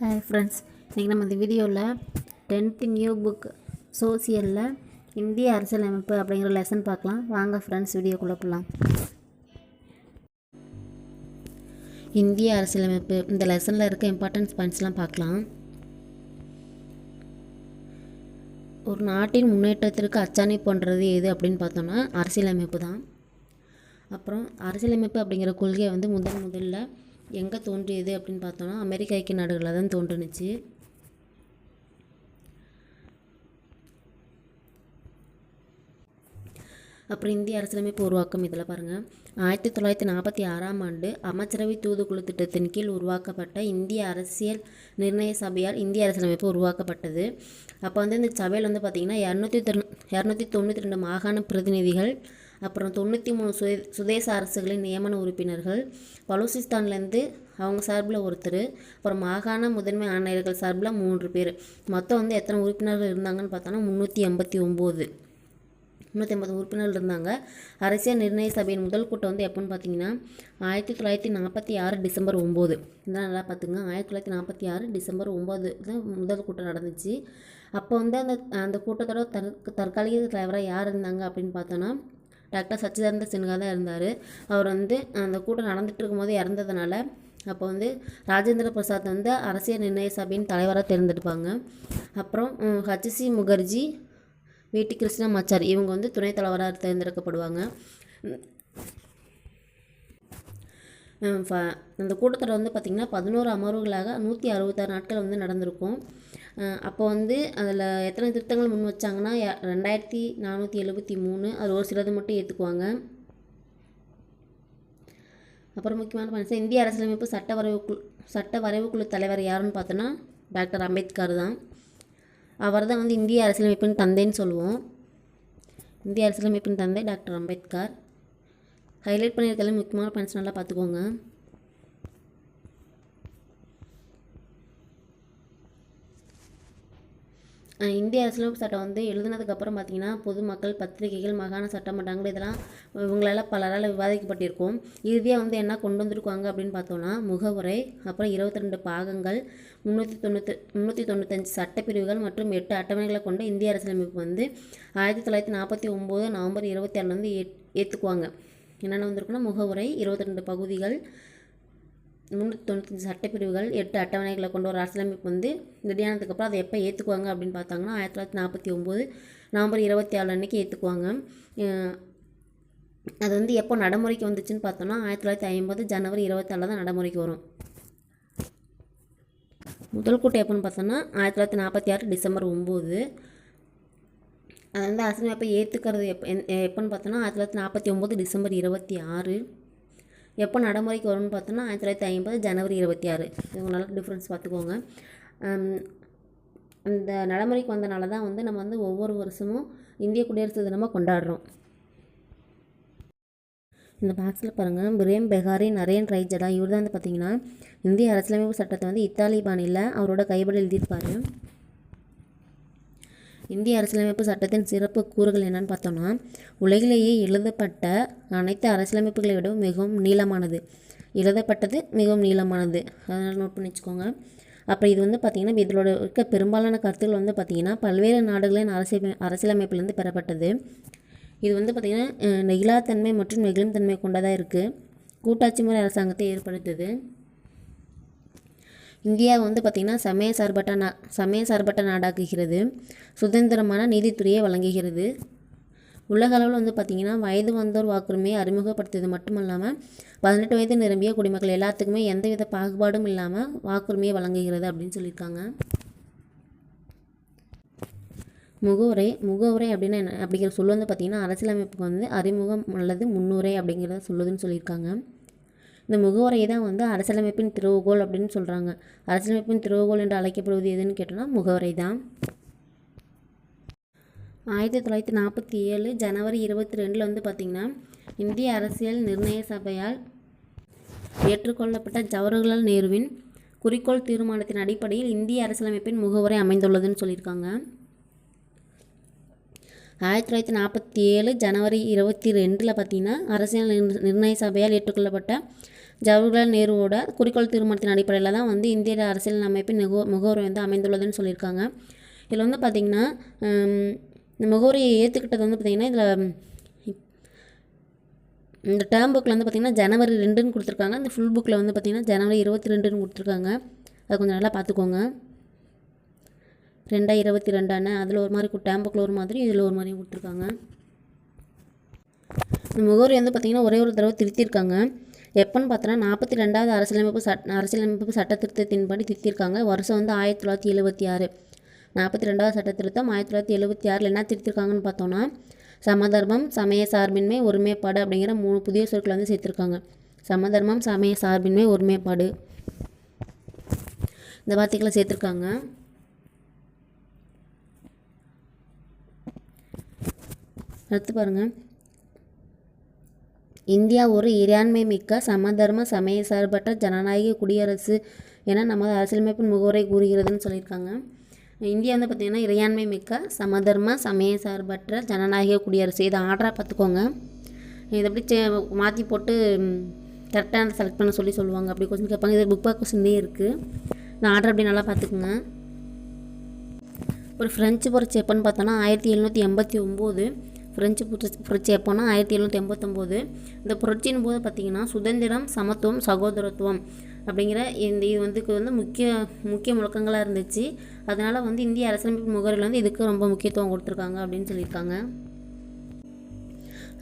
Hi friends இன்றைக்கி நம்ம இந்த வீடியோவில் டென்த்து நியூ புக் சோசியலில் இந்திய அரசியலமைப்பு அப்படிங்கிற லெசன் பார்க்கலாம். வாங்க ஃப்ரெண்ட்ஸ் வீடியோக்குள்ளே போகலாம் இந்திய அரசியலமைப்பு இந்த லெசனில் இருக்க இம்பார்ட்டன்ஸ் பாயிண்ட்ஸ்லாம் பார்க்கலாம். ஒரு நாட்டின் முன்னேற்றத்திற்கு அச்சாணி போன்றது எது அப்படின்னு பார்த்தோம்னா அரசியலமைப்பு தான். அப்புறம் அரசியலமைப்பு அப்படிங்கிற கொள்கையை வந்து முதன் முதல்ல எங்கே தோன்றியது அப்படின்னு பார்த்தோம்னா அமெரிக்க ஐக்கிய நாடுகளில் தான் தோன்றுனுச்சு. அப்புறம் இந்திய அரசியலமைப்பு உருவாக்கம் இதில் பாருங்கள் ஆயிரத்தி தொள்ளாயிரத்தி நாற்பத்தி ஆறாம் ஆண்டு அமைச்சரவை தூதுக்குழு திட்டத்தின் கீழ் உருவாக்கப்பட்ட இந்திய அரசியல் நிர்ணய சபையால் இந்திய அரசியலமைப்பு உருவாக்கப்பட்டது. அப்போ வந்து இந்த சபையில் வந்து பார்த்திங்கன்னா இரநூத்தி தொண்ணூ இரநூத்தி தொண்ணூற்றி ரெண்டு மாகாண பிரதிநிதிகள் அப்புறம் தொண்ணூற்றி மூணு சுய சுதேச அரசுகளின் நியமன உறுப்பினர்கள் பலூசிஸ்தான்லேருந்து அவங்க சார்பில் ஒருத்தர் அப்புறம் மாகாண முதன்மை ஆணையர்கள் சார்பில் மூன்று பேர். மொத்தம் வந்து எத்தனை உறுப்பினர்கள் இருந்தாங்கன்னு பார்த்தோன்னா முந்நூற்றி எண்பத்தி ஒம்பது. முந்நூற்றி ஐம்பது உறுப்பினர்கள் இருந்தாங்க. அரசியல் நிர்ணய சபையின் முதல் கூட்டம் வந்து எப்போன்னு பார்த்தீங்கன்னா ஆயிரத்தி தொள்ளாயிரத்தி நாற்பத்தி ஆறு டிசம்பர் ஒம்பது. இதெல்லாம் நல்லா பார்த்துங்க ஆயிரத்தி தொள்ளாயிரத்தி நாற்பத்தி ஆறு டிசம்பர் ஒம்பது தான் முதல் கூட்டம் நடந்துச்சு. அப்போ வந்து அந்த அந்த கூட்டத்தோட தற் தற்காலிக தலைவராக யார் இருந்தாங்க அப்படின்னு பார்த்தோன்னா டாக்டர் சச்சிதானந்த சின்ஹா தான் இருந்தார். அவர் வந்து அந்த கூட்டம் நடந்துட்டு இருக்கும்போது இறந்ததுனால அப்போ வந்து ராஜேந்திர பிரசாத் வந்து அரசியல் நிர்ணய சபையின் தலைவராக தேர்ந்தெடுப்பாங்க. அப்புறம் ஹச்சிசி முகர்ஜி வீட்டு கிருஷ்ணா மச்சார் இவங்க வந்து துணைத் தலைவராக தேர்ந்தெடுக்கப்படுவாங்க. அந்த கூட்டத்தில் வந்து பார்த்திங்கன்னா பதினோரு அமர்வுகளாக நூற்றி அறுபத்தாறு நாட்கள் வந்து நடந்திருக்கும். அப்போ வந்து அதில் எத்தனை திருத்தங்கள் முன் வச்சாங்கன்னா ரெண்டாயிரத்தி நானூற்றி எழுபத்தி மூணு. அது ஒரு சிலது மட்டும் ஏற்றுக்குவாங்க அப்புறம் முக்கியமான பாயிண்ட்ஸ் இந்திய அரசியலமைப்பு சட்ட வரைவு குழு சட்ட வரைவு குழு தலைவர் யாருன்னு பார்த்தோன்னா டாக்டர் அம்பேத்கர் தான். அவர் தான் வந்து இந்திய அரசியலமைப்பின் தந்தைன்னு சொல்லுவோம். இந்திய அரசியலமைப்பின் தந்தை டாக்டர் அம்பேத்கர். ஹைலைட் பண்ணியிருக்கல முக்கியமான பாயிண்ட்ஸ் நல்லா பார்த்துக்கோங்க. இந்திய அரசியலமைப்பு சட்டம் வந்து எழுதுனதுக்கப்புறம் பார்த்தீங்கன்னா பொதுமக்கள் பத்திரிகைகள் மாகாண சட்டமன்றங்கள் இதெல்லாம் இவங்களால் பலரால் விவாதிக்கப்பட்டிருக்கும். இறுதியாக வந்து என்ன கொண்டு வந்திருக்காங்க அப்படின்னு பார்த்தோன்னா முகவுரை அப்புறம் இருபத்தி ரெண்டு பாகங்கள் முந்நூற்றி தொண்ணூற்றி முந்நூற்றி தொண்ணூத்தஞ்சு சட்டப்பிரிவுகள் மற்றும் எட்டு அட்டவணைகளை கொண்ட இந்திய அரசியலமைப்பு வந்து ஆயிரத்தி தொள்ளாயிரத்தி நாற்பத்தி ஒம்பது நவம்பர் இருபத்தி ஆறுலேருந்து ஏ ஏற்றுக்குவாங்க என்னென்ன வந்திருக்குன்னா முகவுரை இருபத்தி ரெண்டு பகுதிகள் முந்நூற்றி தொண்ணூத்தஞ்சு சட்டப்பிரிவுகள் எட்டு அட்டவணைகளை கொண்ட ஒரு அரசியலமைப்பு வந்து ரெடியானதுக்கப்புறம் அதை எப்போ ஏற்றுக்குவாங்க அப்படின்னு பார்த்தாங்கன்னா ஆயிரத்தி தொள்ளாயிரத்தி நாற்பத்தி ஒம்பது நவம்பர் இருபத்தி ஆறு அன்னைக்கு ஏற்றுக்குவாங்க அது வந்து எப்போ நடைமுறைக்கு வந்துச்சுன்னு பார்த்தோன்னா ஆயிரத்தி தொள்ளாயிரத்தி ஐம்பது ஜனவரி இருபத்தாறில் தான் நடைமுறைக்கு வரும். முதல் கூட்டம் எப்போன்னு பார்த்தோன்னா ஆயிரத்தி தொள்ளாயிரத்தி நாற்பத்தி ஆறு டிசம்பர் ஒம்பது. அது வந்து அரசியலமைப்பை ஏற்றுக்கிறது எப்போ எப்போன்னு பார்த்தோன்னா ஆயிரத்தி தொள்ளாயிரத்தி நாற்பத்தி ஒம்பது டிசம்பர் இருபத்தி ஆறு. எப்போ நடைமுறைக்கு வரும்னு பார்த்தோன்னா ஆயிரத்தி தொள்ளாயிரத்தி ஐம்பது ஜனவரி இருபத்தி ஆறு. இவங்க நல்லா டிஃப்ரென்ஸ் பார்த்துக்கோங்க அந்த நடைமுறைக்கு வந்தனால தான் வந்து நம்ம வந்து ஒவ்வொரு வருஷமும் இந்திய குடியரசு தினமாக கொண்டாடுறோம். இந்த பாக்ஸில் பாருங்கள் பிரேம் பெகாரி நரேன் ரைஜடா இவர் தான் வந்து பார்த்தீங்கன்னா இந்திய அரசியலமைப்பு சட்டத்தை வந்து இத்தாலி பாணியில் அவரோட கைப்பட எழுதியிருப்பார். இந்திய அரசியலமைப்பு சட்டத்தின் சிறப்பு கூறுகள் என்னன்னு பார்த்தோம்னா உலகிலேயே எழுதப்பட்ட அனைத்து அரசியலமைப்புகளை விடவும் மிகவும் நீளமானது. எழுதப்பட்டது மிகவும் நீளமானது. அதனால் நோட் பண்ணி வச்சுக்கோங்க. அப்புறம் இது வந்து பார்த்திங்கன்னா இதோட இருக்க பெரும்பாலான கருத்துக்கள் வந்து பார்த்திங்கன்னா பல்வேறு நாடுகளின் அரசியல் அரசியலமைப்பிலிருந்து பெறப்பட்டது. இது வந்து பார்த்திங்கன்னா நெகிழாத்தன்மை மற்றும் நெகிழும் தன்மை கொண்டதாக இருக்குது கூட்டாட்சி முறை அரசாங்கத்தை ஏற்படுத்துது. இந்தியா வந்து பார்த்திங்கன்னா சமய சார்பற்ற நா சமய சார்பற்ற நாடாக்குகிறது. சுதந்திரமான நீதித்துறையை வழங்குகிறது. உலக அளவில் வந்து பார்த்திங்கன்னா வயது வந்தோர் வாக்குரிமையை அறிமுகப்படுத்தியது மட்டும் இல்லாமல் பதினெட்டு வயது நிரம்பிய குடிமக்கள் எல்லாத்துக்குமே எந்தவித பாகுபாடும் இல்லாமல் வாக்குரிமையை வழங்குகிறது அப்படின்னு சொல்லியிருக்காங்க. முகவுரை முகவுரை அப்படின்னா என்ன? அப்படிங்கிற சொல் வந்து பார்த்திங்கன்னா அரசியலமைப்புக்கு வந்து அறிமுகம் அல்லது முன்னுரை அப்படிங்கிறத சொல்லுதுன்னு சொல்லியிருக்காங்க. இந்த முகவரை தான் வந்து அரசியலமைப்பின் திருவுகோல் அப்படின்னு சொல்கிறாங்க அரசியலமைப்பின் திருவுகோல் என்று அழைக்கப்படுவது எதுன்னு கேட்டோம்னா முகவுரை தான். ஆயிரத்தி தொள்ளாயிரத்தி நாற்பத்தி ஏழு ஜனவரி இருபத்தி ரெண்டில் வந்து பார்த்திங்கன்னா இந்திய அரசியல் நிர்ணய சபையால் ஏற்றுக்கொள்ளப்பட்ட ஜவஹர்லால் நேருவின் குறிக்கோள் தீர்மானத்தின் அடிப்படையில் இந்திய அரசியலமைப்பின் முகவுரை அமைந்துள்ளதுன்னு சொல்லியிருக்காங்க. ஆயிரத்தி தொள்ளாயிரத்தி நாற்பத்தி ஏழு ஜனவரி இருபத்தி ரெண்டில் பார்த்தீங்கன்னா அரசியல் நிர்ணய சபையால் ஏற்றுக்கொள்ளப்பட்ட ஜவஹர்லால் நேருவோட குறிக்கோள் தீர்மானத்தின் அடிப்படையில் தான் வந்து இந்திய அரசியல் அமைப்பு முகோ முகவரி வந்து அமைந்துள்ளதுன்னு சொல்லியிருக்காங்க. இதில் வந்து பார்த்திங்கன்னா இந்த முகவரியை ஏற்றுக்கிட்டது வந்து பார்த்திங்கன்னா இதில் இந்த டேர்ம் புக்கில் வந்து பார்த்திங்கன்னா ஜனவரி ரெண்டுன்னு கொடுத்துருக்காங்க. இந்த ஃபுல் புக்கில் வந்து பார்த்திங்கன்னா ஜனவரி இருபத்தி ரெண்டுன்னு கொடுத்துருக்காங்க. அதை கொஞ்சம் நல்லா பார்த்துக்கோங்க ரெண்டாக இருபத்தி ரெண்டான? அதில் ஒரு மாதிரி டேம் புக்கில் ஒரு மாதிரி இதில் ஒரு மாதிரி கொடுத்துருக்காங்க. இந்த முகவரி வந்து பார்த்திங்கன்னா ஒரே ஒரு தடவை திருத்தியிருக்காங்க. எப்போன்னு பார்த்தோன்னா நாற்பத்தி ரெண்டாவது அரசியலமைப்பு சட் அரசியலமைப்பு சட்ட திருத்தத்தின்படி வருஷம் வந்து ஆயிரத்தி தொள்ளாயிரத்தி எழுபத்தி ஆறு. நாற்பத்தி ரெண்டாவது சட்ட திருத்தம் ஆயிரத்தி தொள்ளாயிரத்தி எழுபத்தி ஆறில் என்ன திருத்திருக்காங்கன்னு பார்த்தோன்னா சமதர்மம் சமய சார்பின்மை ஒருமைப்பாடு அப்படிங்கிற மூணு புதிய சொற்களை வந்து சேர்த்துருக்காங்க. சமதர்மம் சமய சார்பின்மை ஒருமைப்பாடு. இந்த வார்த்தைகளை சேர்த்துருக்காங்க. அடுத்து பாருங்கள் இந்தியா ஒரு இறையாண்மை மிக்க சமதர்ம சமய சார்பற்ற ஜனநாயக குடியரசு என நமது அரசியலமைப்பின் முகவரை கூறுகிறதுன்னு சொல்லியிருக்காங்க. இந்தியா வந்து பார்த்திங்கன்னா இறையாண்மை மிக்க சமதர்ம சமய சார்பற்ற ஜனநாயக குடியரசு. இதை ஆர்டராக பார்த்துக்கோங்க. இதை அப்படி சே மாற்றி போட்டு கரெக்டாக செலக்ட் பண்ண சொல்லி சொல்லுவாங்க. அப்படி கொஸ்டின் கேட்பாங்க. இது புக் பேக் கொஸ்டின்லேயே இருக்குது இந்த ஆர்டர் அப்படி நல்லா பார்த்துக்குங்க. ஒரு ஃப்ரெஞ்சு புரட்சி எப்போன்னு பார்த்தோன்னா ஆயிரத்தி எழுநூற்றி எண்பத்தி ஒம்பது பிரெஞ்சு புரட்சி புரட்சி எப்போன்னா ஆயிரத்தி எழுநூற்றி எண்பத்தொம்போது. இந்த புரட்சியின் போது பார்த்திங்கன்னா சுதந்திரம் சமத்துவம் சகோதரத்துவம் அப்படிங்கிற இந்த இது வந்து வந்து முக்கிய முக்கிய முழக்கங்களாக இருந்துச்சு. அதனால் வந்து இந்திய அரசியலமைப்பு முகவரியில் வந்து இதுக்கு ரொம்ப முக்கியத்துவம் கொடுத்துருக்காங்க அப்படின்னு சொல்லியிருக்காங்க.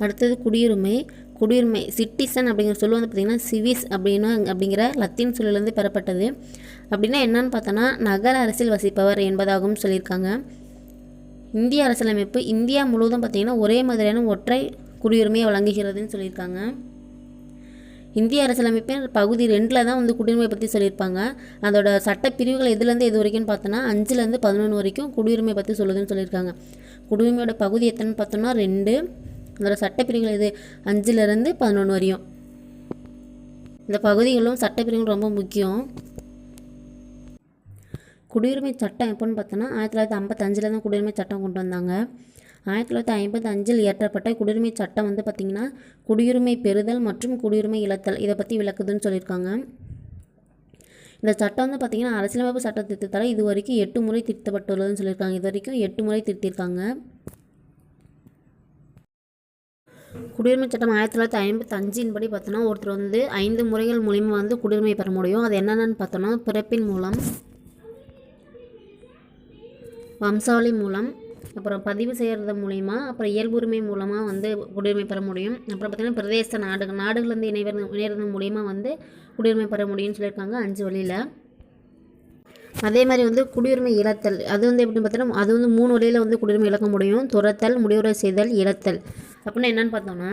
அடுத்தது குடியுரிமை. குடியுரிமை சிட்டிசன் அப்படிங்கிற சொல் வந்து பார்த்திங்கன்னா சிவிஸ் அப்படின்னு அப்படிங்கிற லத்தீன் சொல்லிலேருந்து பெறப்பட்டது. அப்படின்னா என்னன்னு பார்த்தோன்னா நகர அரசியல் வசிப்பவர் என்பதாகவும் சொல்லியிருக்காங்க. இந்திய அரசியலமைப்பு இந்தியா முழுவதும் பார்த்திங்கன்னா ஒரே மாதிரியான ஒற்றை குடியுரிமையை வழங்குகிறதுன்னு சொல்லியிருக்காங்க. இந்திய அரசியலமைப்பின் பகுதி ரெண்டில் தான் வந்து குடியுரிமை பற்றி சொல்லியிருப்பாங்க. அதோட சட்ட பிரிவுகள் எதுலேருந்து எது வரைக்கும்னு பார்த்தோன்னா அஞ்சுலேருந்து பதினொன்று வரைக்கும் குடியுரிமை பற்றி சொல்லுதுன்னு சொல்லியிருக்காங்க. குடியுரிமையோட பகுதி எத்தனைன்னு பார்த்தோன்னா ரெண்டு. அதோட சட்டப்பிரிவுகள் எது? அஞ்சுலேருந்து பதினொன்று வரையும். இந்த பகுதிகளும் சட்டப்பிரிவுகளும் ரொம்ப முக்கியம். குடியுரிமை சட்டம் எப்போன்னு பார்த்தோன்னா ஆயிரத்தி தொள்ளாயிரத்தி ஐம்பத்தஞ்சில் தான் குடியுரிமை சட்டம் கொண்டு வந்தாங்க. ஆயிரத்தி தொள்ளாயிரத்தி ஐம்பத்தஞ்சில் இயற்றப்பட்ட குடியுரிமை சட்டம் வந்து பார்த்திங்கன்னா குடியுரிமை பெறுதல் மற்றும் குடியுரிமை இழத்தல் இதை பற்றி விளக்குதுன்னு சொல்லியிருக்காங்க. இந்த சட்டம் வந்து பார்த்திங்கன்னா அரசியலமைப்பு சட்ட திருத்தத்தால் இது வரைக்கும் எட்டு முறை திருத்தப்பட்டுள்ளதுன்னு சொல்லியிருக்காங்க. இது வரைக்கும் எட்டு முறை திருத்தியிருக்காங்க. குடியுரிமை சட்டம் ஆயிரத்தி தொள்ளாயிரத்தி ஐம்பத்தஞ்சின் படி பார்த்தோன்னா ஒருத்தர் வந்து ஐந்து முறைகள் மூலிமா வந்து குடியுரிமை பெற முடியும். அது என்னென்னு பார்த்தோன்னா பிறப்பின் மூலம் வம்சாவளி மூலம் அப்புறம் பதிவு செய்கிறது மூலிமா அப்புறம் இயல்புரிமை மூலமாக வந்து குடியுரிமை பெற முடியும். அப்புறம் பார்த்திங்கன்னா பிரதேச நாடுகள் நாடுகள்லேருந்து இணைவது இணையறது மூலிமா வந்து குடியுரிமை பெற முடியும்னு சொல்லியிருக்காங்க அஞ்சு வழியில். அதே மாதிரி வந்து குடியுரிமை இழத்தல் அது வந்து எப்படின்னு பார்த்தோன்னா அது வந்து மூணு வழியில் வந்து குடியுரிமை இழக்க முடியும். துரத்தல் முடிவுரை செய்தல் இழத்தல். அப்படின்னா என்னென்னு பார்த்தோன்னா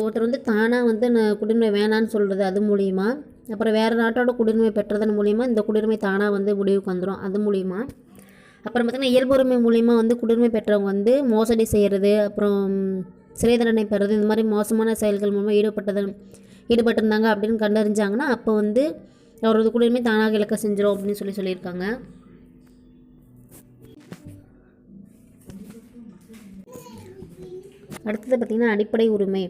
ஒருத்தர் வந்து தானாக வந்து நான் குடியுரிமை வேணான்னு சொல்கிறது அது மூலிமா அப்புறம் வேறு நாட்டோட குடியுரிமை பெற்றதன் மூலிமா இந்த குடியுரிமை தானாக வந்து முடிவுக்கு வந்துடும் அது மூலிமா அப்புறம் பார்த்திங்கன்னா இயல்புரிமை மூலிமா வந்து குடியுரிமை பெற்றவங்க வந்து மோசடி செய்கிறது அப்புறம் சிறை தண்டனை பெறுறது இந்த மாதிரி மோசமான செயல்கள் மூலமாக ஈடுபட்டது ஈடுபட்டிருந்தாங்க அப்படின்னு கண்டறிஞ்சாங்கன்னா அப்போ வந்து அவரது குடியுரிமை தானாக இழக்க செஞ்சிடும் அப்படின்னு சொல்லி சொல்லியிருக்காங்க. அடுத்தது பார்த்திங்கன்னா அடிப்படை உரிமை.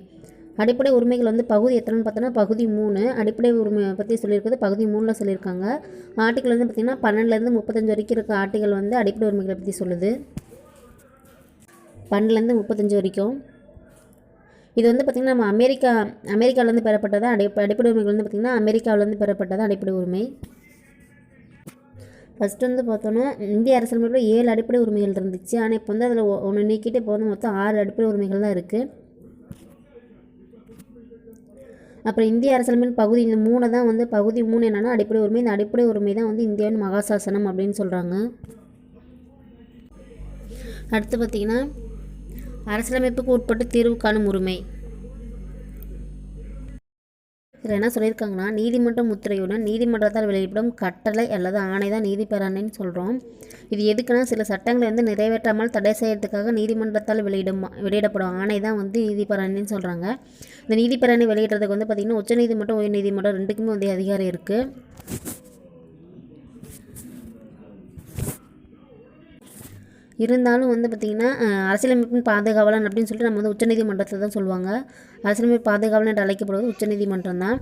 அடிப்படை உரிமைகள் வந்து பகுதி எத்தனைன்னு பார்த்தோன்னா பகுதி மூணு. அடிப்படை உரிமை பற்றி சொல்லியிருக்கிறது பகுதி மூணில் சொல்லியிருக்காங்க. ஆர்டிக்கல் வந்து பார்த்திங்கன்னா பன்னெண்டுலேருந்து முப்பத்தஞ்சு வரைக்கும் இருக்க ஆர்டிக்கல் வந்து அடிப்படை உரிமைகளை பற்றி சொல்லுது. பன்னெண்டுலேருந்து முப்பத்தஞ்சு வரைக்கும். இது வந்து பார்த்திங்கன்னா நம்ம அமெரிக்கா அமெரிக்காவிலேருந்து பெறப்பட்டது அடி அடிப்படை உரிமைகள் வந்து பார்த்திங்கன்னா அமெரிக்காவிலேருந்து பெறப்பட்டதான் அடிப்படை உரிமை. ஃபஸ்ட்டு வந்து பார்த்தோன்னா இந்திய அரசியலமைப்பில் ஏழு அடிப்படை உரிமைகள் இருந்துச்சு. ஆனால் இப்போ வந்து அதில் ஒன்று நீக்கிட்டு இப்போ வந்து மொத்தம் ஆறு அடிப்படை உரிமைகள் தான் இருக்குது அப்புறம் இந்திய அரசியலமைப்பு பகுதி இந்த மூணு தான் வந்து பகுதி மூணு என்னென்னா அடிப்படை உரிமை. இந்த அடிப்படை உரிமை தான் வந்து இந்தியாவின் மகாசாசனம் அப்படின்னு சொல்கிறாங்க அடுத்து பார்த்திங்கன்னா அரசியலமைப்புக்கு உட்பட்டு தீர்வு காணும் உரிமை. இதில் என்ன சொல்லியிருக்காங்கன்னா நீதிமன்ற முத்திரையுடன் நீதிமன்றத்தால் வெளியிடப்படும் கட்டளை அல்லது ஆணை தான் நீதி பேராணைன்னு சொல்கிறோம் இது எதுக்குன்னா சில சட்டங்களை வந்து நிறைவேற்றாமல் தடை செய்யறதுக்காக நீதிமன்றத்தால் வெளியிடும் வெளியிடப்படும் ஆணை தான் வந்து நீதி பேராணைன்னு சொல்கிறாங்க இந்த நீதி பேராணை வெளியிடுறதுக்கு வந்து பார்த்திங்கன்னா உச்சநீதிமன்றம் உயர்நீதிமன்றம் ரெண்டுக்குமே வந்து அதிகாரம் இருக்குது இருந்தாலும் வந்து பார்த்திங்கன்னா அரசியலமைப்பின் பாதுகாவலன் அப்படின்னு சொல்லிட்டு நம்ம வந்து உச்சநீதிமன்றத்தை தான் சொல்லுவாங்க. அரசியலமைப்பு பாதுகாவலன் என்று அழைக்கப்படுவது உச்சநீதிமன்றம் தான்.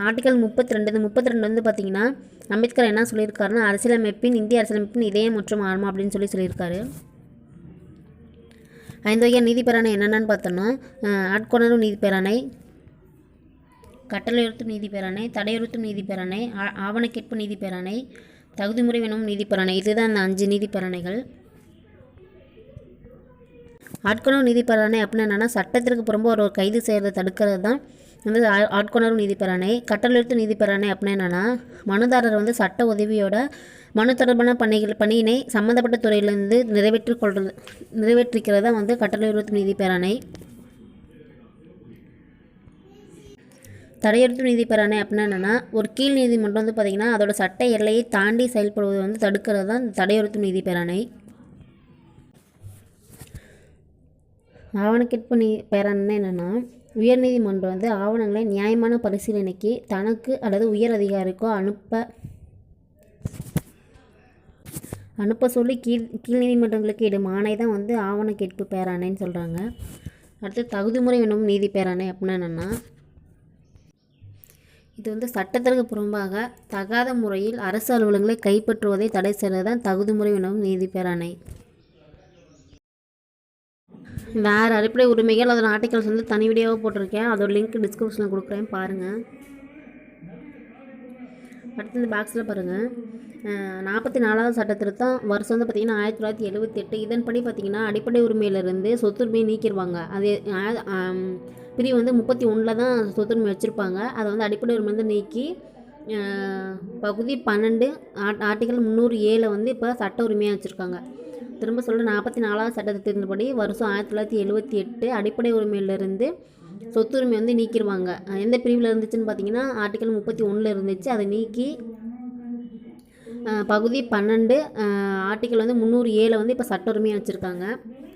ஆர்டிகல் முப்பத்தி ரெண்டு முப்பத்தி ரெண்டு வந்து பார்த்திங்கன்னா அம்பேத்கர் என்ன சொல்லியிருக்காருன்னா அரசியலமைப்பின் இந்திய அரசியலமைப்பின் இதயம் மற்றும் ஆன்மா அப்படின்னு சொல்லி சொல்லியிருக்காரு. ஐந்து வகையான நீதி என்னென்னு பார்த்தோன்னா ஆட்கொணர்வு ஆட்கொணரும் நீதி கட்டளையுறுத்தும் நீதி தடையுறுத்தும் நீதி ஆவணக்கேட்பு ஆ- நீதி தகுதிமுறை வேணும் நீதிப்பரணை இதுதான் அந்த அஞ்சு நீதிப்பரணைகள் ஆட்கொணர்வு ஆட்கொணரும் அப்படின்னு என்னென்னா சட்டத்திற்கு புறம்பு ஒரு கைது செய்கிறத தடுக்கிறது தான் வந்து ஆ- ஆட்கொணரும் நீதி நீதிப்பரணை கட்டளையுறுத்தும் அப்படின்னு என்னென்னா மனுதாரர் வந்து சட்ட உதவியோட மனு தொடர்பான பணிகள் பணியினை சம்மந்தப்பட்ட துறையிலிருந்து நிறைவேற்றிக் கொள்றது நிறைவேற்றிக்கிறதா தான் வந்து கட்டளையுறுத்தும் நீதிப்பேரணை பேராணை தடையுறுத்தும் நீதி அப்படின்னா என்னென்னா ஒரு கீழ் நீதிமன்றம் வந்து பார்த்திங்கன்னா அதோட சட்ட எல்லையை தாண்டி செயல்படுவது வந்து தடுக்கிறது தான் இந்த தடையுறுத்தும் நீதி பேராணை. ஆவணக்கேற்பு நீ பேராணை என்னென்னா உயர்நீதிமன்றம் வந்து ஆவணங்களை நியாயமான பரிசீலனைக்கு தனக்கு அல்லது உயர் அதிகாரிக்கோ அனுப்ப அனுப்ப சொல்லி கீழ் கீழ் நீதிமன்றங்களுக்கு இடும் ஆணை தான் வந்து ஆவணக்கேட்பு பேராணைன்னு சொல்கிறாங்க அடுத்து தகுதிமுறை வேணும் நீதி பேராணை அப்படின்னா என்னென்னா இது வந்து சட்டத்திற்கு புறம்பாக தகாத முறையில் அரசு அலுவலகங்களை கைப்பற்றுவதை தடை செய்வதுதான் தான் தகுதிமுறை எனவும் நீதி பேராணை. வேறு அடிப்படை உரிமைகள் அதோட ஆர்டிகல்ஸ் வந்து தனி வீடியோவாக போட்டிருக்கேன். அதோட லிங்க் டிஸ்கிரிப்ஷனில் கொடுக்குறேன். பாருங்கள் அடுத்து இந்த பாக்ஸில் பாருங்கள் நாற்பத்தி நாலாவது சட்டத்திற்கு தான் வருஷம் வந்து பார்த்திங்கன்னா ஆயிரத்தி தொள்ளாயிரத்தி எழுபத்தெட்டு இதன்படி பார்த்திங்கன்னா அடிப்படை உரிமையிலிருந்து சொத்துரிமையை நீக்கிடுவாங்க அது பிரிவு வந்து முப்பத்தி ஒன்றில் தான் சொத்துரிமை வச்சுருப்பாங்க. அதை வந்து அடிப்படை உரிமை வந்து நீக்கி பகுதி பன்னெண்டு ஆட் ஆர்டிகல் முந்நூறு ஏழை வந்து இப்போ சட்ட உரிமையாக வச்சுருக்காங்க. திரும்ப சொல்கிற நாற்பத்தி நாலாவது சட்டத்தின்படி வருஷம் ஆயிரத்தி தொள்ளாயிரத்தி எழுபத்தி எட்டு அடிப்படை உரிமையிலிருந்து சொத்துரிமை வந்து நீக்கிடுவாங்க எந்த பிரிவில் இருந்துச்சுன்னு பார்த்தீங்கன்னா ஆர்டிகல் முப்பத்தி ஒன்றில் இருந்துச்சு. அதை நீக்கி பகுதி பன்னெண்டு ஆர்டிக்கல் வந்து முந்நூறு ஏழை வந்து இப்போ சட்ட உரிமையாக வச்சுருக்காங்க.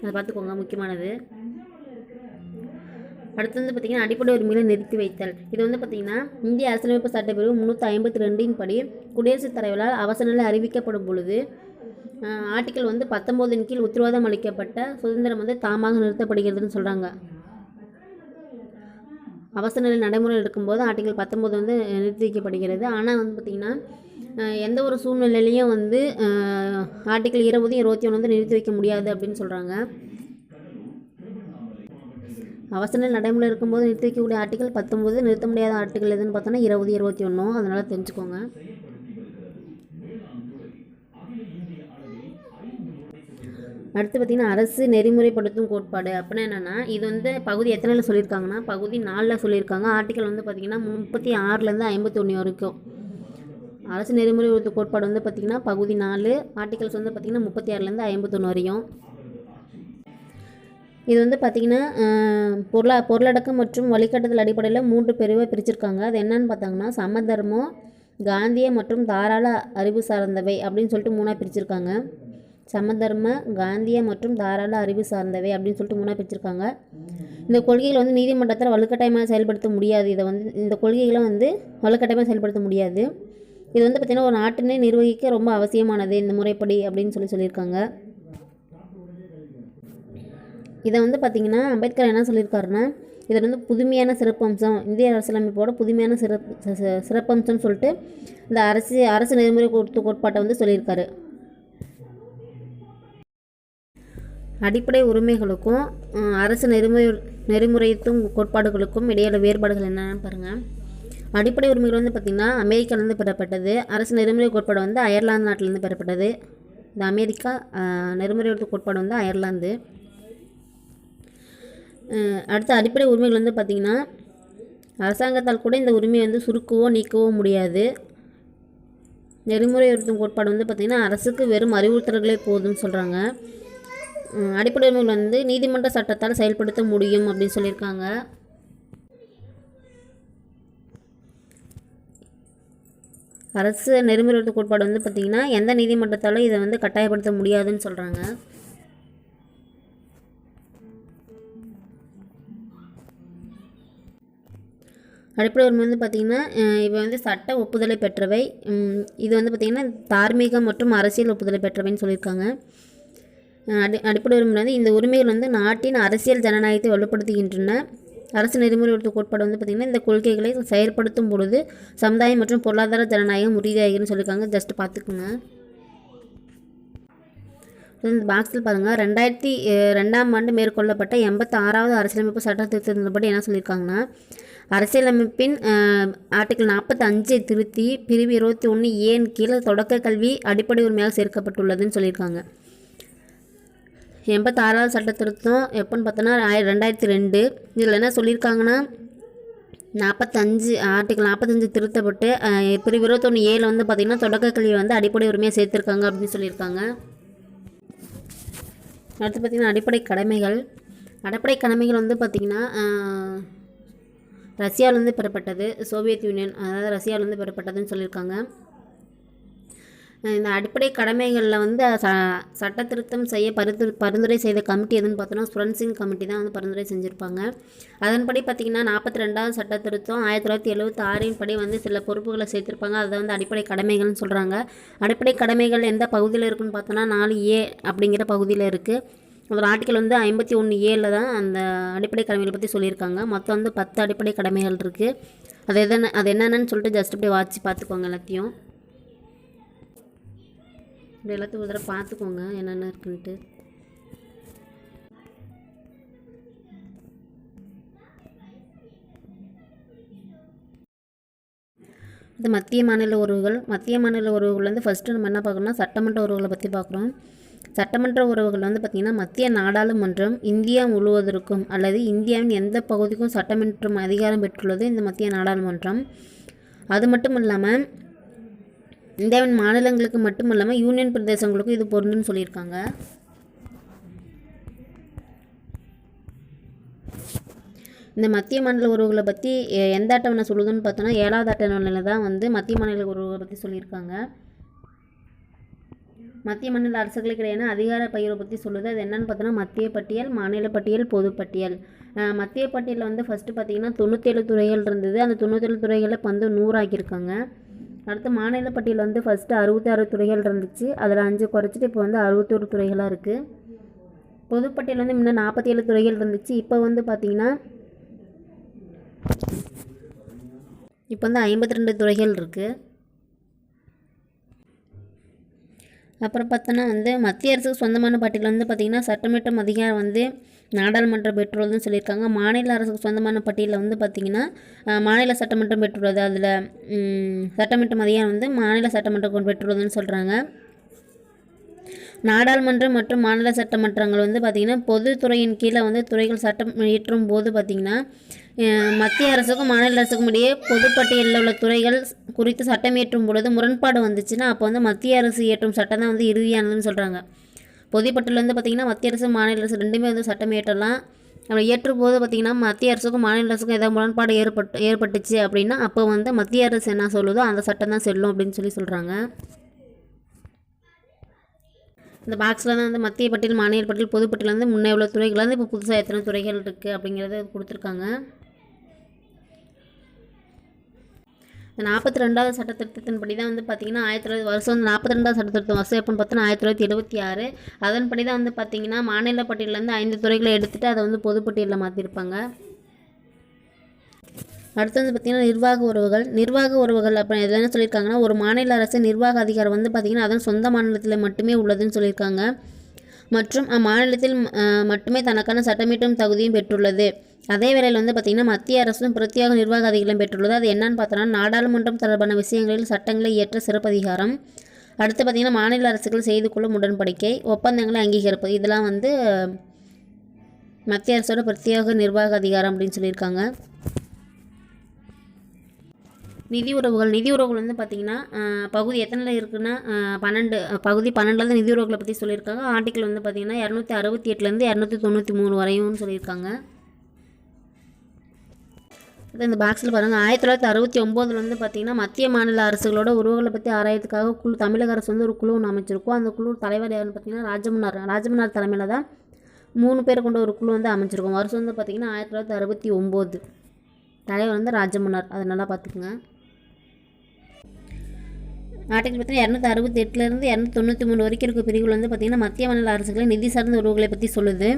அதை பார்த்துக்கோங்க முக்கியமானது. அடுத்து வந்து பார்த்திங்கன்னா அடிப்படை உரிமைகளை நிறுத்தி வைத்தல். இது வந்து பார்த்திங்கன்னா இந்திய அரசியலமைப்பு சட்டப்பிரிவு முந்நூற்றி ஐம்பத்தி ரெண்டின் படி குடியரசுத் தலைவரால் அவசர நிலை அறிவிக்கப்படும் பொழுது ஆர்டிக்கல் வந்து பத்தொம்போதின் கீழ் உத்தரவாதம் அளிக்கப்பட்ட சுதந்திரம் வந்து தாமாக நிறுத்தப்படுகிறதுன்னு சொல்கிறாங்க அவசர நிலை நடைமுறையில் இருக்கும்போது ஆர்டிக்கல் பத்தொம்போது வந்து நிறுத்தி வைக்கப்படுகிறது. ஆனால் வந்து பார்த்திங்கன்னா எந்த ஒரு சூழ்நிலையிலையும் வந்து ஆர்டிக்கல் இருபது இருபத்தி ஒன்று வந்து நிறுத்தி வைக்க முடியாது அப்படின்னு சொல்கிறாங்க அவசர நிலை நடைமுறையில் இருக்கும்போது நிறுத்தி வைக்கக்கூடிய ஆர்டிகல் பத்தொம்போது நிறுத்த முடியாத ஆர்டிகல் எதுன்னு பார்த்தோன்னா இருபது இருபத்தி ஒன்றும் அதனால் தெரிஞ்சுக்கோங்க. அடுத்து பார்த்திங்கன்னா அரசு நெறிமுறைப்படுத்தும் கோட்பாடு அப்படின்னா என்னென்னா இது வந்து பகுதி எத்தனையில் சொல்லியிருக்காங்கன்னா பகுதி நாலில் சொல்லியிருக்காங்க. ஆர்டிக்கல் வந்து பார்த்திங்கன்னா முப்பத்தி ஆறுலேருந்து ஐம்பத்தி ஒன்று வரைக்கும். அரசு நெறிமுறைப்படுத்தும் கோட்பாடு வந்து பார்த்திங்கன்னா பகுதி நாலு ஆர்டிகல்ஸ் வந்து பார்த்திங்கன்னா முப்பத்தி ஆறுலேருந்து ஐம்பத்தொன்று வரையும். இது வந்து பார்த்திங்கன்னா பொருளா பொருளடக்கம் மற்றும் வழிகாட்டுதல் அடிப்படையில் மூன்று பிரிவை பிரிச்சிருக்காங்க. அது என்னன்னு பார்த்தாங்கன்னா சமதர்மம் காந்திய மற்றும் தாராள அறிவு சார்ந்தவை அப்படின்னு சொல்லிட்டு மூணாக பிரிச்சிருக்காங்க. சமதர்ம காந்திய மற்றும் தாராள அறிவு சார்ந்தவை அப்படின்னு சொல்லிட்டு மூணாக பிரிச்சிருக்காங்க. இந்த கொள்கைகளை வந்து நீதிமன்றத்தில் வலுக்கட்டாயமாக செயல்படுத்த முடியாது. இதை வந்து இந்த கொள்கைகளை வந்து வலுக்கட்டாயமாக செயல்படுத்த முடியாது. இது வந்து பார்த்திங்கன்னா ஒரு நாட்டினை நிர்வகிக்க ரொம்ப அவசியமானது இந்த முறைப்படி அப்படின்னு சொல்லி சொல்லியிருக்காங்க. இதை வந்து பார்த்திங்கன்னா அம்பேத்கர் என்ன சொல்லியிருக்காருன்னா இதில் வந்து புதுமையான சிறப்பம்சம் இந்திய அரசியலமைப்போட புதுமையான சிறப்பு சிறப்பம்சம்னு சொல்லிட்டு இந்த அரசு அரசு நெறிமுறை கோட்டு கோட்பாட்டை வந்து சொல்லியிருக்காரு. அடிப்படை உரிமைகளுக்கும் அரசு நெறிமுறை நெறிமுறைத்தும் கோட்பாடுகளுக்கும் இடையில வேறுபாடுகள் என்னென்னு பாருங்கள் அடிப்படை உரிமைகள் வந்து பார்த்திங்கன்னா அமெரிக்காவிலேருந்து பெறப்பட்டது அரசு நெறிமுறை கோட்பாடு வந்து அயர்லாந்து நாட்டிலேருந்து பெறப்பட்டது. இந்த அமெரிக்கா நெறிமுறை கோட்பாடு வந்து அயர்லாந்து. அடுத்த அடிப்படை உரிமைகள் வந்து பார்த்திங்கன்னா அரசாங்கத்தால் கூட இந்த உரிமையை வந்து சுருக்கவோ நீக்கவோ முடியாது. நெறிமுறை உறுத்தும் கோட்பாடு வந்து பார்த்திங்கன்னா அரசுக்கு வெறும் அறிவுறுத்தல்களே போதும்னு சொல்கிறாங்க அடிப்படை உரிமைகள் வந்து நீதிமன்ற சட்டத்தால் செயல்படுத்த முடியும் அப்படின்னு சொல்லியிருக்காங்க. அரசு நெறிமுறை கோட்பாடு வந்து பார்த்திங்கன்னா எந்த நீதிமன்றத்தாலும் இதை வந்து கட்டாயப்படுத்த முடியாதுன்னு சொல்கிறாங்க அடிப்படை உரிமை வந்து பார்த்திங்கன்னா இவை வந்து சட்ட ஒப்புதலை பெற்றவை. இது வந்து பார்த்திங்கன்னா தார்மீக மற்றும் அரசியல் ஒப்புதலை பெற்றவைன்னு சொல்லியிருக்காங்க. அடி அடிப்படை உரிமை வந்து இந்த உரிமைகள் வந்து நாட்டின் அரசியல் ஜனநாயகத்தை வலுப்படுத்துகின்றன. அரசு நெறிமுறைப்படுத்த கோட்பாடு வந்து பார்த்திங்கன்னா இந்த கொள்கைகளை செயற்படுத்தும் பொழுது சமுதாயம் மற்றும் பொருளாதார ஜனநாயகம் உறுதியாகின்னு சொல்லியிருக்காங்க. ஜஸ்ட் பார்த்துக்குங்க இந்த பாக்ஸில் பாருங்கள் ரெண்டாயிரத்தி ரெண்டாம் ஆண்டு மேற்கொள்ளப்பட்ட எண்பத்தாறாவது அரசியலமைப்பு சட்ட திருத்தத்தின்படி என்ன சொல்லியிருக்காங்கன்னா அரசியலமைப்பின் அஹ், ஆர்டிகிள் நாற்பத்தி அஞ்சை திருத்தி பிரிவு இருபத்தி ஒன்று ஏன் கீழே தொடக்க கல்வி அடிப்படை உரிமையாக சேர்க்கப்பட்டுள்ளதுன்னு சொல்லியிருக்காங்க. எண்பத்தாறாவது சட்ட திருத்தம் எப்போன்னு பார்த்தோன்னா ரெண்டாயிரத்தி ரெண்டு. இதில் என்ன சொல்லியிருக்காங்கன்னா நாற்பத்தஞ்சு ஆர்டிகல் நாற்பத்தஞ்சு திருத்தப்பட்டு பிரிவு இருபத்தொன்று ஏழில் வந்து பார்த்திங்கன்னா தொடக்க கல்வியை வந்து அடிப்படை உரிமையாக சேர்த்துருக்காங்க அப்படின்னு சொல்லியிருக்காங்க. அடுத்து பார்த்திங்கன்னா அடிப்படை கடமைகள். அடிப்படை கடமைகள் வந்து பார்த்திங்கன்னா ரஷ்யாவிலேருந்து பெறப்பட்டது சோவியத் யூனியன் அதாவது ரஷ்யாவிலேருந்து பெறப்பட்டதுன்னு சொல்லியிருக்காங்க. இந்த அடிப்படை கடமைகளில் வந்து ச சட்ட திருத்தம் செய்ய பரிந்து பரிந்துரை செய்த கமிட்டி எதுன்னு பார்த்தோன்னா சுரன்சிங் கமிட்டி தான் வந்து பரிந்துரை செஞ்சுருப்பாங்க. அதன்படி பார்த்திங்கன்னா நாற்பத்தி ரெண்டாவது சட்ட திருத்தம் ஆயிரத்தி தொள்ளாயிரத்தி எழுபத்தி ஆறின் படி வந்து சில பொறுப்புகளை சேர்த்துருப்பாங்க. அதை வந்து அடிப்படை கடமைகள்னு சொல்கிறாங்க அடிப்படை கடமைகள் எந்த பகுதியில் இருக்குன்னு பார்த்தோன்னா நாலு ஏ அப்படிங்கிற பகுதியில் இருக்குது ஒரு ஆர்டிக்கல் வந்து ஐம்பத்தி ஒன்று ஏழில் தான் அந்த அடிப்படை கடமைகளை பற்றி சொல்லியிருக்காங்க. மொத்தம் வந்து பத்து அடிப்படை கடமைகள் இருக்குது அது எதன அது என்னென்னு சொல்லிட்டு ஜஸ்ட் இப்படி வாட்சி பார்த்துக்கோங்க எல்லாத்தையும். இப்படி எல்லாத்தையும் ஒரு தடவை பார்த்துக்கோங்க என்னென்ன இருக்குன்ட்டு. இது மத்திய மாநில உறவுகள். மத்திய மாநில உறவுகள் வந்து ஃபஸ்ட்டு நம்ம என்ன பார்க்கணும்னா சட்டமன்ற உறவுகளை பற்றி பார்க்குறோம். சட்டமன்ற உறவுகள் வந்து பார்த்திங்கன்னா மத்திய நாடாளுமன்றம் இந்தியா முழுவதற்கும் அல்லது இந்தியாவின் எந்த பகுதிக்கும் சட்டமன்றம் அதிகாரம் பெற்றுள்ளது இந்த மத்திய நாடாளுமன்றம். அது மட்டும் இல்லாமல் இந்தியாவின் மாநிலங்களுக்கு மட்டும் இல்லாமல் யூனியன் பிரதேசங்களுக்கும் இது பொருந்துன்னு சொல்லியிருக்காங்க. இந்த மத்திய மாநில உறவுகளை பற்றி எ- எந்த அட்டவணை சொல்லுதுன்னு பார்த்தோன்னா ஏழாவது அட்டவணையில் தான் வந்து மத்திய மாநில உறவுகளை பற்றி சொல்லியிருக்காங்க. மத்திய மாநில அரசுகளுக்கு இடையான அதிகார பகிர்வு பற்றி சொல்லுது. அது என்னென்னு பார்த்தோன்னா மத்திய பட்டியல் மாநில பட்டியல் பொது பட்டியல். மத்திய பட்டியலில் வந்து ஃபஸ்ட்டு பார்த்தீங்கன்னா தொண்ணூற்றேழு துறைகள் இருந்தது. அந்த தொண்ணூற்றேழு துறைகளில் இப்போ வந்து நூறாக்கியிருக்காங்க. அடுத்து மாநில பட்டியல் வந்து ஃபஸ்ட்டு அறுபத்தாறு துறைகள் இருந்துச்சு. அதில் அஞ்சு குறைச்சிட்டு இப்போ வந்து அறுபத்தோரு துறைகளாக இருக்குது பொதுப்பட்டியல் வந்து முன்ன நாற்பத்தி ஏழு துறைகள் இருந்துச்சு. இப்போ வந்து பார்த்திங்கன்னா இப்போ வந்து ஐம்பத்தி ரெண்டு துறைகள் இருக்குது அப்புறம் பார்த்தோன்னா வந்து மத்திய அரசுக்கு சொந்தமான பட்டியல் வந்து பார்த்திங்கன்னா சட்டமன்றம் அதிகாரம் வந்து நாடாளுமன்றம் பெற்றுள்ளதுன்னு சொல்லியிருக்காங்க. மாநில அரசுக்கு சொந்தமான பட்டியலில் வந்து பார்த்திங்கன்னா மாநில சட்டமன்றம் பெற்றுள்ளது. அதில் சட்டமன்றம் அதிகாரம் வந்து மாநில சட்டமன்றம் பெற்றுள்ளதுன்னு சொல்கிறாங்க நாடாளுமன்றம் மற்றும் மாநில சட்டமன்றங்கள் வந்து பார்த்திங்கன்னா பொதுத்துறையின் கீழே வந்து துறைகள் சட்டம் இயற்றும் போது பார்த்திங்கன்னா மத்திய அரசுக்கும் மாநில அரசுக்கும் இடையே பொதுப்பட்டியலில் உள்ள துறைகள் குறித்து சட்டம் இயற்றும் பொழுது முரண்பாடு வந்துச்சுன்னா அப்போ வந்து மத்திய அரசு இயற்றும் சட்டம் தான் வந்து இறுதியானதுன்னு சொல்கிறாங்க பொதுப்பட்டியல் வந்து பார்த்திங்கன்னா மத்திய அரசு மாநில அரசு ரெண்டுமே வந்து சட்டம் இயற்றலாம். அப்படி இயற்றும் போது பார்த்திங்கன்னா மத்திய அரசுக்கும் மாநில அரசுக்கும் ஏதாவது முரண்பாடு ஏற்பட்டு ஏற்பட்டுச்சு அப்படின்னா அப்போ வந்து மத்திய அரசு என்ன சொல்லுதோ அந்த சட்டம் தான் செல்லும் அப்படின்னு சொல்லி சொல்கிறாங்க இந்த பாக்ஸில் தான் வந்து மத்திய பட்டியல் மாநில பட்டியல் பொதுப்பட்டியல் வந்து முன்னே உள்ள துறைகள். வந்து இப்போ புதுசாக எத்தனை துறைகள் இருக்குது அப்படிங்கிறத கொடுத்துருக்காங்க. இந்த நாற்பத்தி ரெண்டாவது சட்டத்திருத்தத்தின்படி தான் வந்து பார்த்திங்கன்னா ஆயிரத்தி தொள்ளாயிரத்தி வருஷம் வந்து நாற்பத்தி ரெண்டாவது சட்டத்திருத்தம் வருஷம் எப்போன்னு பார்த்தோன்னா ஆயிரத்தி தொள்ளாயிரத்தி எழுபத்தி ஆறு. அதன்படி தான் வந்து பார்த்திங்கன்னா மாநில பட்டியலேருந்து ஐந்து துறைகளை எடுத்துகிட்டு அதை வந்து பொதுப்பட்டியலில் மாற்றிருப்பாங்க அடுத்து வந்து பார்த்திங்கன்னா நிர்வாக உறவுகள். நிர்வாக உறவுகள் அப்புறம் இதில் என்ன சொல்லியிருக்காங்கன்னா ஒரு மாநில அரசு நிர்வாக அதிகாரம் வந்து பார்த்திங்கன்னா அதன் சொந்த மாநிலத்தில் மட்டுமே உள்ளதுன்னு சொல்லியிருக்காங்க. மற்றும் அம்மாநிலத்தில் மட்டுமே தனக்கான சட்டமீட்டும் தகுதியும் பெற்றுள்ளது. அதே வேளையில் வந்து பார்த்திங்கன்னா மத்திய அரசும் பிரத்யேக நிர்வாக அதிகாரம் பெற்றுள்ளது. அது என்னன்னு பார்த்தோன்னா நாடாளுமன்றம் தொடர்பான விஷயங்களில் சட்டங்களை இயற்ற சிறப்பதிகாரம் அடுத்து பார்த்திங்கன்னா மாநில அரசுகள் செய்து கொள்ளும் உடன்படிக்கை ஒப்பந்தங்களை அங்கீகரிப்பது. இதெல்லாம் வந்து மத்திய அரசோட பிரத்யேக நிர்வாக அதிகாரம் அப்படின்னு சொல்லியிருக்காங்க. நிதி உறவுகள். நிதி உறவுகள் வந்து பார்த்திங்கன்னா பகுதி எத்தனை இருக்குன்னா பன்னெண்டு பகுதி பன்னெண்டுலேருந்து நிதி உறவுகளை பற்றி சொல்லியிருக்காங்க. ஆர்டிக்கல் வந்து பார்த்திங்கன்னா இரநூத்தி அறுபத்தி எட்டுலேருந்து இரநூத்தி தொண்ணூற்றி மூணு வரையும்னு சொல்லியிருக்காங்க. இந்த பாக்ஸில் பாருங்கள் ஆயிரத்தி தொள்ளாயிரத்தி அறுபத்தி ஒம்போதில் வந்து பார்த்திங்கன்னா மத்திய மாநில அரசுகளோட உறவுகளை பற்றி ஆராயத்துக்காக குழு தமிழக அரசு வந்து ஒரு குழு ஒன்று அமைச்சிருக்கும். அந்த குழு தலைவர் யாருன்னு பார்த்தீங்கன்னா ராஜமன்னார் ராஜமன்னார் தலைமையில் தான் மூணு பேர் கொண்ட ஒரு குழு வந்து அமைச்சிருக்கோம். வருஷம் வந்து பார்த்திங்கன்னா ஆயிரத்தி தொள்ளாயிரத்தி அறுபத்தி ஒம்பது. தலைவர் வந்து ராஜமன்னார். அதை நல்லா பார்த்துக்குங்க ஆர்டிகல் பார்த்தீங்கன்னா இரநூத்தி அறுபத்தி எட்டுலேருந்து இரநூத்தி தொண்ணூற்றி மூணு வரைக்கும் இருக்க பிரிவுகள் வந்து பார்த்திங்கன்னா மத்திய மாநில அரசுகளை நிதி சார்ந்த உறவுகளை பற்றி சொல்லுது.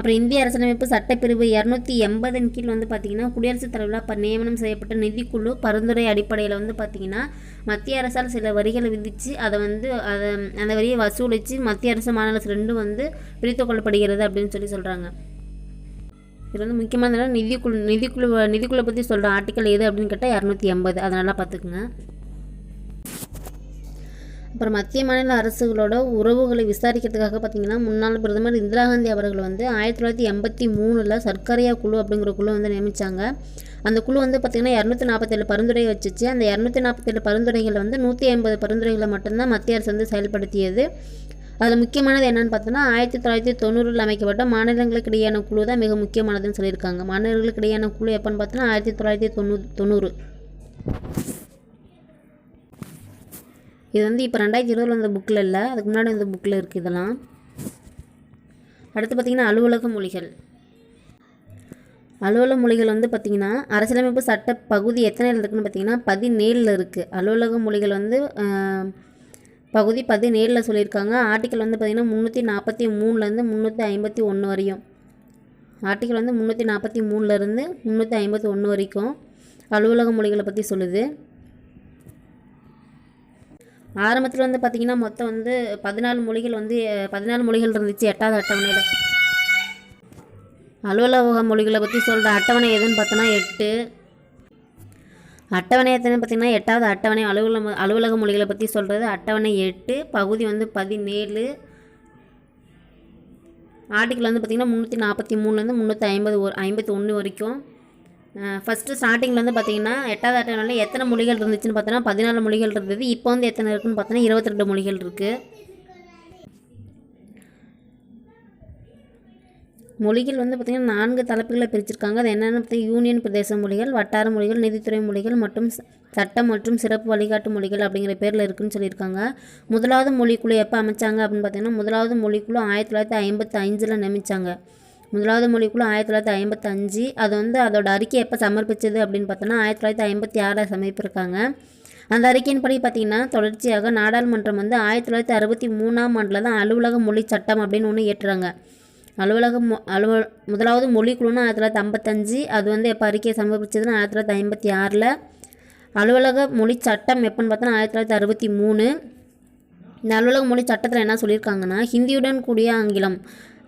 அப்புறம் இந்திய அரசியலமைப்பு சட்டப்பிரிவு இரநூத்தி எண்பதின் கீழ் வந்து பார்த்திங்கன்னா குடியரசுத் தலைவராக ப நியமனம் செய்யப்பட்ட நிதிக்குழு பரிந்துரை அடிப்படையில் வந்து பார்த்திங்கன்னா மத்திய அரசால் சில வரிகளை விதித்து அதை வந்து அதை அந்த வரியை வசூலித்து மத்திய அரசு மாநில அரசு ரெண்டும் வந்து பிரித்து கொள்ளப்படுகிறது அப்படின்னு சொல்லி சொல்கிறாங்க இது வந்து முக்கியமான நிதிக்குழு நிதிக்குழு நிதிக்குழு பற்றி சொல்கிற ஆர்டிக்கல் எது அப்படின்னு கேட்டால் இரநூத்தி எண்பது. அதை நல்லா பார்த்துக்குங்க. அப்புறம் மத்திய மாநில அரசுகளோட உறவுகளை விசாரிக்கிறதுக்காக பார்த்தீங்கன்னா முன்னாள் பிரதமர் இந்திரா காந்தி அவர்கள் வந்து ஆயிரத்தி தொள்ளாயிரத்தி எண்பத்தி மூணில் சர்க்காரியா குழு அப்படிங்கிற குழு வந்து நியமித்தாங்க அந்த குழு வந்து பார்த்திங்கன்னா இரநூத்தி நாற்பத்தேழு பரிந்துரை வச்சுச்சு. அந்த இரநூத்தி நாற்பத்தேழு பரிந்துரைகளை வந்து நூற்றி ஐம்பது பரிந்துரைகளை மட்டும்தான் மத்திய அரசு வந்து செயல்படுத்தியது. அதில் முக்கியமானது என்னென்னு பார்த்தோன்னா ஆயிரத்தி தொள்ளாயிரத்தி தொண்ணூறில் அமைக்கப்பட்ட மாநிலங்களுக்கு இடையான குழு தான் மிக முக்கியமானதுன்னு சொல்லியிருக்காங்க. மாநிலங்களுக்கு இடையான குழு எப்போன்னு பார்த்தோன்னா ஆயிரத்தி தொள்ளாயிரத்தி தொண்ணூறு தொண்ணூறு. இது வந்து இப்போ ரெண்டாயிரத்தி இருபதில் வந்த புக்கில் இல்லை. அதுக்கு முன்னாடி வந்த புக்கில் இருக்குது இதெல்லாம். அடுத்து பார்த்திங்கன்னா அலுவலக மொழிகள். அலுவலக மொழிகள் வந்து பார்த்திங்கன்னா அரசியலமைப்பு சட்ட பகுதி எத்தனை இருக்குதுன்னு பார்த்திங்கன்னா பதினேழில் இருக்குது அலுவலக மொழிகள் வந்து பகுதி பதினேழில் சொல்லியிருக்காங்க. ஆர்டிக்கல் வந்து பார்த்திங்கன்னா முந்நூற்றி நாற்பத்தி மூணுலேருந்து முந்நூற்றி ஐம்பத்தி ஒன்று வரையும். ஆர்டிக்கல் வந்து முந்நூற்றி நாற்பத்தி மூணுலேருந்து முந்நூற்றி ஐம்பத்தி ஒன்று வரைக்கும் அலுவலக மொழிகளை பற்றி சொல்லுது. ஆரம்பத்தில் வந்து பார்த்திங்கன்னா மொத்தம் வந்து பதினாலு மொழிகள் வந்து பதினாலு மொழிகள் இருந்துச்சு எட்டாவது அட்டவணையில். அலுவலக மொழிகளை பற்றி சொல்கிற அட்டவணை எதுன்னு பார்த்தோன்னா எட்டு. அட்டவணை எத்தனை பார்த்திங்கன்னா எட்டாவது அட்டவணை அலுவலக அலுவலக மொழிகளை பற்றி சொல்கிறது அட்டவணை எட்டு பகுதி வந்து பதினேழு. ஆர்டிக்கல் வந்து பார்த்திங்கன்னா முந்நூற்றி நாற்பத்தி மூணுலேருந்து முந்நூற்றி ஐம்பது ஒரு ஐம்பத்தி ஒன்று வரைக்கும். ஃபஸ்ட்டு ஸ்டார்டிங்கில் வந்து பார்த்திங்கன்னா எட்டாவது அட்டவணையில் எத்தனை மொழிகள் இருந்துச்சுன்னு பார்த்தோன்னா பதினாலு மொழிகள் இருந்தது. இப்போ வந்து எத்தனை இருக்குன்னு பார்த்தோன்னா இருபத்தி ரெண்டு மொழிகள் இருக்குது மொழிகள் வந்து பார்த்திங்கன்னா நான்கு தலைப்புகளை பிரிச்சிருக்காங்க. அது என்னென்னு பார்த்தீங்கன்னா யூனியன் பிரதேச மொழிகள் வட்டார மொழிகள் நிதித்துறை மொழிகள் மற்றும் சட்டம் மற்றும் சிறப்பு வழிகாட்டு மொழிகள் அப்படிங்கிற பேரில் இருக்குன்னு சொல்லியிருக்காங்க. முதலாவது மொழிக்குழு எப்போ அமைச்சாங்க அப்படின்னு பார்த்தீங்கன்னா முதலாவது மொழிக்குழு ஆயிரத்தி தொள்ளாயிரத்தி ஐம்பத்தி அஞ்சில் நியமித்தாங்க முதலாவது மொழிக்குழு ஆயிரத்தி தொள்ளாயிரத்தி ஐம்பத்தஞ்சு. அது வந்து அதோட அறிக்கை எப்போ சமர்ப்பிச்சது அப்படின்னு பார்த்தோன்னா ஆயிரத்தி தொள்ளாயிரத்தி ஐம்பத்தி ஆறில் சமர்ப்பிருக்காங்க அந்த அறிக்கையின்படி பார்த்திங்கன்னா தொடர்ச்சியாக நாடாளுமன்றம் வந்து ஆயிரத்தி தொள்ளாயிரத்தி அறுபத்தி மூணாம் ஆண்டில் தான் அலுவலக மொழி சட்டம் அப்படின்னு ஒன்று ஏற்றுறாங்க அலுவலக மொ அலுவ முதலாவது மொழிக்குழுன்னு ஆயிரத்தி தொள்ளாயிரத்தி ஐம்பத்தஞ்சு. அது வந்து எப்போ அறிக்கையை சமர்ப்பிச்சதுன்னா ஆயிரத்தி தொள்ளாயிரத்தி ஐம்பத்தி ஆறில். அலுவலக மொழி சட்டம் எப்போன்னு பார்த்தோன்னா ஆயிரத்தி தொள்ளாயிரத்தி அறுபத்தி மூணு. இந்த அலுவலக மொழி சட்டத்தில் என்ன சொல்லியிருக்காங்கன்னா ஹிந்தியுடன் கூடிய ஆங்கிலம்.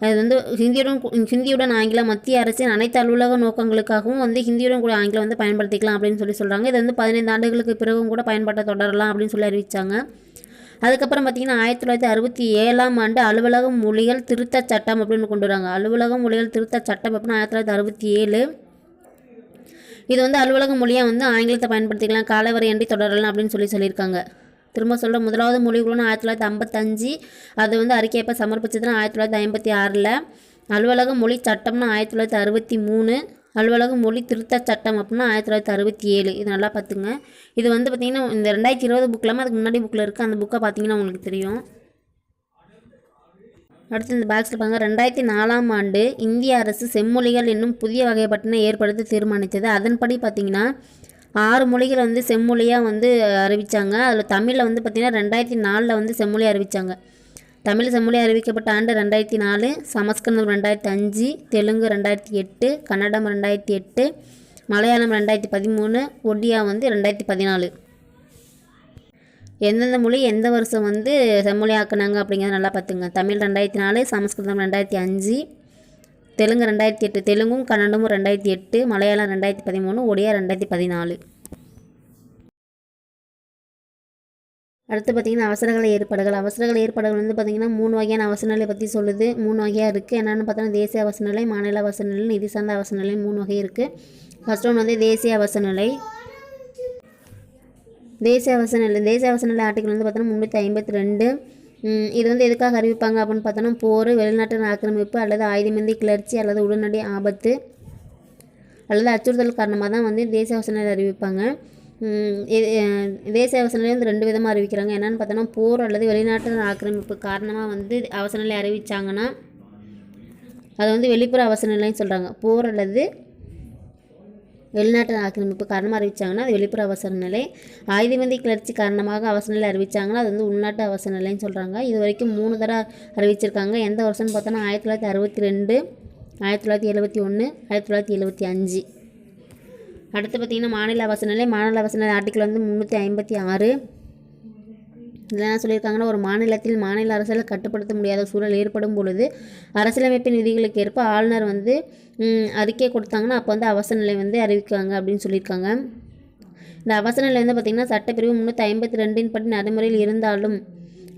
அது வந்து ஹிந்தியுடன் ஹிந்தியுடன் ஆங்கிலம் மத்திய அரசின் அனைத்து அலுவலக நோக்கங்களுக்காகவும் வந்து ஹிந்தியுடன் கூட ஆங்கிலம் வந்து பயன்படுத்திக்கலாம் அப்படின்னு சொல்லி சொல்கிறாங்க இது வந்து பதினைந்து ஆண்டுகளுக்கு பிறகும் கூட பயன்பாட்டை தொடரலாம் அப்படின்னு சொல்லி அறிவித்தாங்க அதுக்கப்புறம் பார்த்தீங்கன்னா ஆயிரத்தி தொள்ளாயிரத்தி அறுபத்தி ஏழாம் ஆண்டு அலுவலக மொழிகள் திருத்த சட்டம் அப்படின்னு கொண்டு வராங்க. அலுவலக மொழிகள் திருத்த சட்டம் அப்படின்னு ஆயிரத்தி தொள்ளாயிரத்தி அறுபத்தி ஏழு. இது வந்து அலுவலக மொழியாக வந்து ஆங்கிலத்தை பயன்படுத்திக்கலாம். காலவரையன்றி தொடரலாம் அப்படின்னு சொல்லி சொல்லியிருக்காங்க. திரும்ப சொல்கிற முதலாவது மொழிகளும் ஆயிரத்தி தொள்ளாயிரத்தி ஐம்பத்தஞ்சு. அது வந்து அறிக்கை எப்போ சமர்ப்பிச்சதுன்னா ஆயிரத்தி தொள்ளாயிரத்தி ஐம்பத்தி ஆறில். அலுவலக மொழி சட்டம்னா ஆயிரத்தி தொள்ளாயிரத்தி அறுபத்தி மூணு. அலுவலக மொழி திருத்தச் சட்டம் அப்படின்னா ஆயிரத்தி தொள்ளாயிரத்தி அறுபத்தி ஏழு. இது நல்லா பார்த்துங்க இது வந்து பார்த்திங்கன்னா இந்த ரெண்டாயிரத்தி இருபது புக்கில் அதுக்கு முன்னாடி புக்கில் இருக்குது அந்த புக்கை பார்த்தீங்கன்னா உங்களுக்கு தெரியும். அடுத்து இந்த பாக்ஸில் பாருங்க. ரெண்டாயிரத்தி நாலாம் ஆண்டு இந்திய அரசு செம்மொழிகள் என்னும் புதிய வகைப்பட்டினை ஏற்படுத்த தீர்மானித்தது. அதன்படி பார்த்திங்கன்னா ஆறு மொழிகளை வந்து செம்மொழியாக வந்து அறிவித்தாங்க அதில் தமிழில் வந்து பார்த்திங்கன்னா ரெண்டாயிரத்தி நாலில் வந்து செம்மொழி அறிவித்தாங்க தமிழ் செம்மொழி அறிவிக்கப்பட்ட ஆண்டு ரெண்டாயிரத்தி நாலு சமஸ்கிருதம் ரெண்டாயிரத்தி அஞ்சு தெலுங்கு ரெண்டாயிரத்தி எட்டு கன்னடம் ரெண்டாயிரத்தி எட்டு மலையாளம் ரெண்டாயிரத்தி பதிமூணு ஒடியா வந்து ரெண்டாயிரத்தி பதினாலு. எந்தெந்த மொழி எந்த வருஷம் வந்து செம்மொழி ஆக்குனாங்க அப்படிங்கிறத நல்லா பார்த்துங்க தமிழ் ரெண்டாயிரத்தி நாலு சமஸ்கிருதம் ரெண்டாயிரத்தி அஞ்சு தெலுங்கு ரெண்டாயிரத்தி எட்டு தெலுங்கும் கன்னடமும் ரெண்டாயிரத்தி எட்டு மலையாளம் ரெண்டாயிரத்தி பதிமூணு ஒடியா ரெண்டாயிரத்தி பதினாலு. அடுத்து பார்த்திங்கன்னா அவசரகால ஏற்பாடுகள். அவசரகால ஏற்பாடுகள் வந்து பார்த்திங்கன்னா மூணு வகையான அவசர நிலை பற்றி சொல்லுது. மூணு வகையாக இருக்குது என்னென்னு பார்த்தோன்னா தேசிய அவசர நிலை மாநில அவசர நிலை நிதி சார்ந்த அவசர நிலை மூணு வகை இருக்குது ஃபஸ்ட் ஒன்று வந்து தேசிய அவசர நிலை தேசிய அவசர நிலை தேசிய அவசர நிலை ஆர்டிகல் வந்து பார்த்தோன்னா முந்நூற்றி ஐம்பத்தி ரெண்டு. இது வந்து எதுக்காக அறிவிப்பாங்க அப்படின்னு பார்த்தோன்னா போர் வெளிநாட்டு ஆக்கிரமிப்பு அல்லது ஆயுதமேந்தி கிளர்ச்சி அல்லது உடனடி ஆபத்து அல்லது அச்சுறுத்தல் காரணமாக தான் வந்து தேசிய அவசர அறிவிப்பாங்க தேசிய அவசர நிலை வந்து ரெண்டு விதமாக அறிவிக்கிறாங்க. என்னென்னு பார்த்தோன்னா போர் அல்லது வெளிநாட்டு ஆக்கிரமிப்பு காரணமாக வந்து அவசர நிலை அறிவித்தாங்கன்னா அது வந்து வெளிப்புற அவசர நிலைன்னு சொல்கிறாங்க போர் அல்லது வெளிநாட்டு ஆக்கிரமிப்பு காரணமாக அறிவிச்சாங்கன்னா அது வெளிப்புற அவசர நிலை. ஆயுதமந்தி கிளர்ச்சி காரணமாக அவசர நிலை அறிவிச்சாங்கன்னா அது வந்து உள்நாட்டு அவசர நிலைன்னு சொல்கிறாங்க இது வரைக்கும் மூணு தடவை அறிவிச்சிருக்காங்க. எந்த வருஷம்னு பார்த்தோன்னா ஆயிரத்தி தொள்ளாயிரத்தி அறுபத்தி ரெண்டு ஆயிரத்தி தொள்ளாயிரத்தி எழுபத்தி ஒன்று ஆயிரத்தி தொள்ளாயிரத்தி எழுபத்தி அஞ்சு. அடுத்து பார்த்திங்கன்னா மாநில அவசர நிலை மாநில அவசர நிலை ஆர்டிக்கல் வந்து முந்நூற்றி ஐம்பத்தி ஆறு. இதில் என்ன சொல்லியிருக்காங்கன்னா ஒரு மாநிலத்தில் மாநில அரசால் கட்டுப்படுத்த முடியாத சூழல் ஏற்படும் பொழுது அரசியலமைப்பின் விதிகளுக்கு ஏற்ப ஆளுநர் வந்து அறிக்கை கொடுத்தாங்கன்னா அப்போ வந்து அவசர நிலை வந்து அறிவிக்காங்க அப்படின்னு சொல்லியிருக்காங்க. இந்த அவசர நிலை வந்து பார்த்திங்கன்னா சட்டப்பிரிவு முந்நூற்றி ஐம்பத்தி ரெண்டின் படி நடைமுறையில் இருந்தாலும்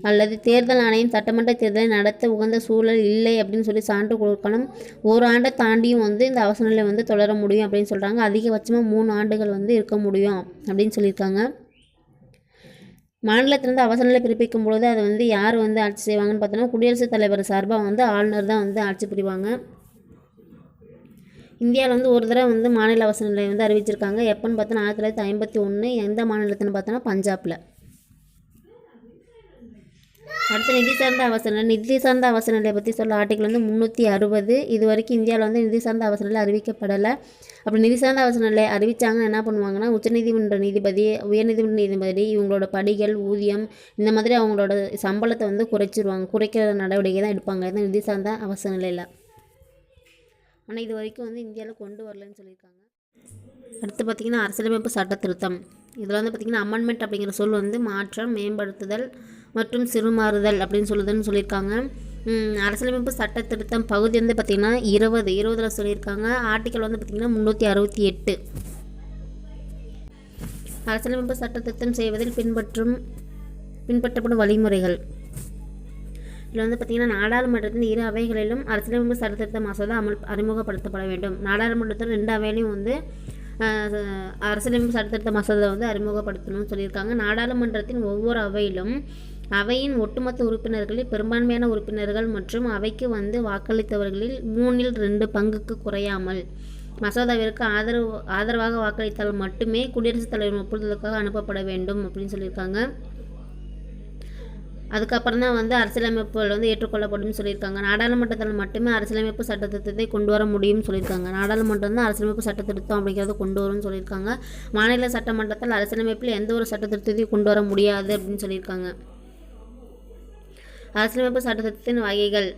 அல்லது தேர்தல் ஆணையம் சட்டமன்ற தேர்தலை நடத்த உகந்த சூழல் இல்லை அப்படின்னு சொல்லி சான்று கொடுக்கணும். ஒரு ஆண்டை தாண்டியும் வந்து இந்த அவசர நிலை வந்து தொடர முடியும் அப்படின்னு சொல்கிறாங்க அதிகபட்சமாக மூணு ஆண்டுகள் வந்து இருக்க முடியும் அப்படின்னு சொல்லியிருக்காங்க. மாநிலத்திலேருந்து அவசர நிலை பிறப்பிக்கும் பொழுது அதை வந்து யார் வந்து ஆட்சி செய்வாங்கன்னு பார்த்தோன்னா குடியரசுத் தலைவர் சார்பாக வந்து ஆளுநர் தான் வந்து ஆட்சி புரிவாங்க. இந்தியாவில் வந்து ஒரு தடவை வந்து மாநில அவசர நிலை வந்து அறிவிச்சிருக்காங்க. எப்போன்னு பார்த்தோன்னா ஆயிரத்தி தொள்ளாயிரத்தி ஐம்பத்தி ஒன்று எந்த மாநிலத்துன்னு பார்த்தோன்னா பஞ்சாபில். அடுத்து நிதி சார்ந்த அவசர நிலை நிதி சார்ந்த அவசர நிலையை பற்றி சொல்ல ஆர்டிக்கல் வந்து முந்நூற்றி அறுபது. இது வரைக்கும் இந்தியாவில் வந்து நிதி சார்ந்த அவசர நிலை அறிவிக்கப்படலை. அப்படி நிதி சார்ந்த அவசர நிலை அறிவிச்சாங்கன்னா என்ன பண்ணுவாங்கன்னா உச்சநீதிமன்ற நீதிபதி உயர்நீதிமன்ற நீதிபதி இவங்களோட படிகள் ஊதியம் இந்த மாதிரி அவங்களோட சம்பளத்தை வந்து குறைச்சிருவாங்க. குறைக்கிற நடவடிக்கை தான் எடுப்பாங்க. இது நிதி சார்ந்த அவசர நிலையில் ஆனால் இது வரைக்கும் வந்து இந்தியாவில் கொண்டு வரலன்னு சொல்லியிருக்காங்க. அடுத்து பார்த்திங்கன்னா அரசியலமைப்பு சட்ட திருத்தம் இதில் வந்து பார்த்திங்கன்னா அமெண்ட்மெண்ட் அப்படிங்கிற சொல் வந்து மாற்றம் மேம்படுத்துதல் மற்றும் சிறுமாறுதல் அப்படின்னு சொல்லுதுன்னு சொல்லியிருக்காங்க. அரசியலமைப்பு சட்ட திருத்தம் பகுதி வந்து பார்த்திங்கன்னா இருபது இருபதில் சொல்லியிருக்காங்க. ஆர்டிக்கல் வந்து பார்த்திங்கன்னா முந்நூற்றி அறுபத்தி எட்டு. அரசியலமைப்பு சட்ட திருத்தம் செய்வதில் பின்பற்றும் பின்பற்றப்படும் வழிமுறைகள். இதில் வந்து பார்த்திங்கன்னா நாடாளுமன்றத்தின் இரு அவைகளிலும் அரசியலமைப்பு சட்டத்திருத்த மசோதா அமல் அறிமுகப்படுத்தப்பட வேண்டும். நாடாளுமன்றத்தில் ரெண்டு அவையிலையும் வந்து அரசியலமைப்பு சட்டத்திருத்த மசோதா வந்து அறிமுகப்படுத்தணும்னு சொல்லியிருக்காங்க. நாடாளுமன்றத்தின் ஒவ்வொரு அவையிலும் அவையின் ஒட்டுமொத்த உறுப்பினர்களில் பெரும்பான்மையான உறுப்பினர்கள் மற்றும் அவைக்கு வந்து வாக்களித்தவர்களில் மூணில் ரெண்டு பங்குக்கு குறையாமல் மசோதாவிற்கு ஆதரவு ஆதரவாக வாக்களித்தால் மட்டுமே குடியரசுத் தலைவர் ஒப்புதலுக்காக அனுப்பப்பட வேண்டும் அப்படின்னு சொல்லியிருக்காங்க. அதுக்கப்புறம் தான் வந்து அரசியலமைப்புகள் வந்து ஏற்றுக்கொள்ளப்படும்னு சொல்லியிருக்காங்க. நாடாளுமன்றத்தில் மட்டுமே அரசியலமைப்பு சட்டத்திருத்தத்தை கொண்டு வர முடியும்னு சொல்லியிருக்காங்க. நாடாளுமன்றம் தான் அரசியலமைப்பு சட்டத்திருத்தம் அப்படிங்கிறத கொண்டு வரும்னு சொல்லியிருக்காங்க. மாநில சட்டமன்றத்தில் அரசியலமைப்பில் எந்த ஒரு சட்டத்திருத்தத்தையும் கொண்டு வர முடியாது அப்படின்னு சொல்லியிருக்காங்க. அரசியலமைப்பு சட்டத்தின் வகைகள்.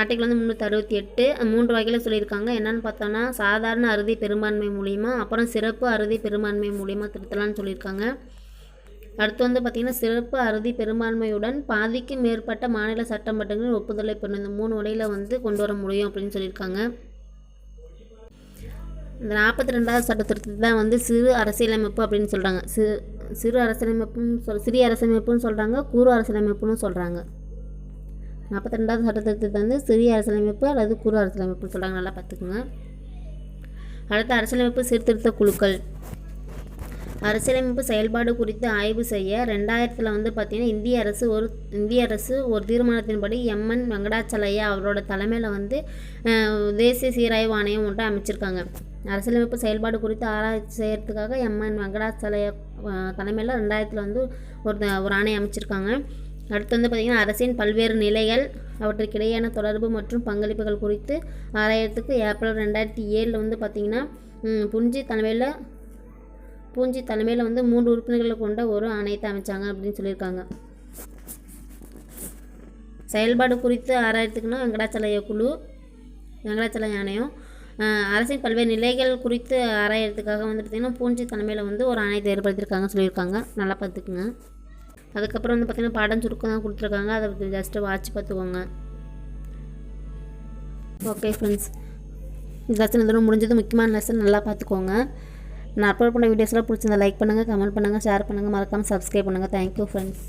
ஆர்டிகல் வந்து முந்நூற்றி அறுபத்தி எட்டு. மூன்று வகையில் சொல்லியிருக்காங்க. என்னென்னு பார்த்தோன்னா சாதாரண அறுதி பெரும்பான்மை மூலிமா அப்புறம் சிறப்பு அறுதி பெரும்பான்மை மூலிமா திருத்தலாம்னு சொல்லியிருக்காங்க. அடுத்து வந்து பார்த்திங்கன்னா சிறப்பு அறுதி பெரும்பான்மையுடன் பாதிக்கு மேற்பட்ட மாநில சட்டமன்றங்களின் ஒப்புதலை பெறும் இந்த மூணு வழியில் வந்து கொண்டு வர முடியும் அப்படின்னு சொல்லியிருக்காங்க. இந்த நாற்பத்தி ரெண்டாவது சட்ட திருத்தத்தை தான் வந்து சிறு அரசியலமைப்பு அப்படின்னு சொல்கிறாங்க சிறு சிறு அரசியலமைப்புன்னு சொல் சிறிய அரசியலமைப்புன்னு சொல்கிறாங்க கூறு அரசியலமைப்புன்னு சொல்கிறாங்க நாற்பத்தி ரெண்டாவது சட்டத்திட்டத்தை வந்து சிறிய அரசியலமைப்பு அல்லது குறு அரசியலமைப்புன்னு சொல்கிறாங்க நல்லா பார்த்துக்குங்க. அடுத்த அரசியலமைப்பு சீர்திருத்த குழுக்கள். அரசியலமைப்பு செயல்பாடு குறித்து ஆய்வு செய்ய ரெண்டாயிரத்தில் வந்து பார்த்திங்கன்னா இந்திய அரசு ஒரு இந்திய அரசு ஒரு தீர்மானத்தின்படி எம்என் வெங்கடாச்சலையா அவரோட தலைமையில் வந்து தேசிய சீராய்வு ஆணையம் ஒன்றை அமைச்சிருக்காங்க. அரசியலமைப்பு செயல்பாடு குறித்து ஆராய்ச்சி செய்கிறதுக்காக எம்என் வெங்கடாச்சலைய தலைமையில் ரெண்டாயிரத்தில் வந்து ஒரு ஒரு ஆணை அமைச்சிருக்காங்க. அடுத்து வந்து பார்த்திங்கன்னா அரசின் பல்வேறு நிலைகள் அவற்றுக்கிடையேயான தொடர்பு மற்றும் பங்களிப்புகள் குறித்து ஆராயத்துக்கு ஏப்ரல் ரெண்டாயிரத்தி ஏழில் வந்து பார்த்திங்கன்னா புஞ்சி தலைமையில் பூஞ்சி தலைமையில் வந்து மூன்று உறுப்பினர்களை கொண்ட ஒரு ஆணையத்தை அமைச்சாங்க அப்படின்னு சொல்லியிருக்காங்க. செயல்பாடு குறித்து ஆராயத்துக்குன்னா வெங்கடாச்சலய குழு வெங்கடாச்சலய ஆணையம் அரசின் பல்வேறு நிலைகள் குறித்து ஆராயறதுக்காக வந்து பார்த்திங்கன்னா பூஞ்சி தலைமையில் வந்து ஒரு ஆணையத்தை ஏற்படுத்தியிருக்காங்கன்னு சொல்லியிருக்காங்க. நல்லா பார்த்துக்குங்க. அதுக்கப்புறம் வந்து பார்த்திங்கன்னா பாடம் சுருக்கம் தான் கொடுத்துருக்காங்க. அதை ஜஸ்ட்டு வாட்ச் பார்த்துக்கோங்க. ஓகே ஃப்ரெண்ட்ஸ் இந்த லெசன் இதோட முடிஞ்சது. முக்கியமான லெசன் நல்லா பார்த்துக்கோங்க. நான் அப்லோட் பண்ண வீடியோஸ்லாம் பிடிச்சிருந்தா லைக் பண்ணுங்கள் கமெண்ட் பண்ணுங்கள் ஷேர் பண்ணுங்கள் மறக்காமல் சப்ஸ்கிரைப் பண்ணுங்கள் தேங்க்யூ ஃப்ரெண்ட்ஸ்